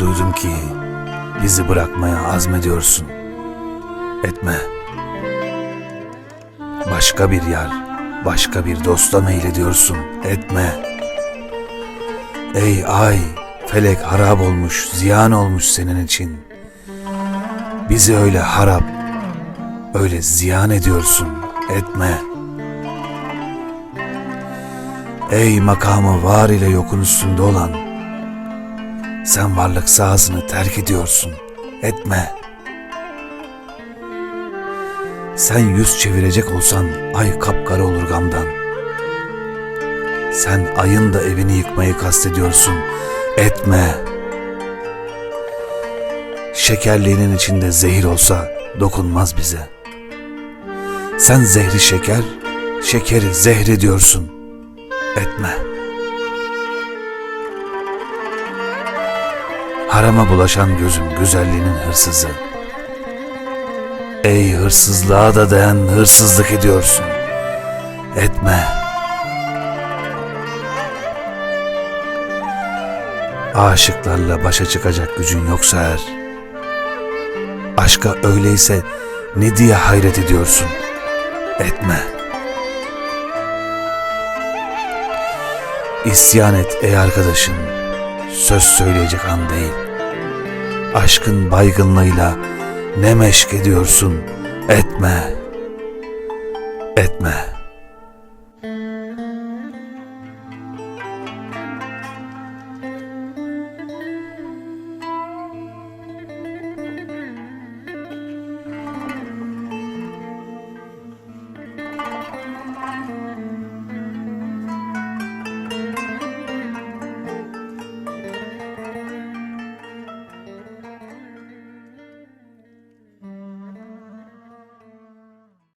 Duydum ki bizi bırakmaya azmediyorsun. Etme. Başka bir yer, başka bir dosta meylediyorsun. Etme. Ey ay, felek harap olmuş, ziyan olmuş senin için. Bizi öyle harap, öyle ziyan ediyorsun. Etme. Ey makamı var ile yokun üstünde olan, sen varlık sahasını terk ediyorsun. Etme. Sen yüz çevirecek olsan ay kapkara olur gamdan. Sen ayın da evini yıkmayı kastediyorsun. Etme. Şekerliğinin içinde zehir olsa dokunmaz bize. Sen zehri şeker, şekeri zehri diyorsun. Etme. Harama bulaşan gözüm güzelliğinin hırsızı. Ey hırsızlığa da dayan hırsızlık ediyorsun. Etme. Aşıklarla başa çıkacak gücün yoksa eğer, aşka öyleyse ne diye hayret ediyorsun? Etme. İsyan et ey arkadaşım, söz söyleyecek an değil aşkın baygınlığıyla ne meşk ediyorsun etme etme.''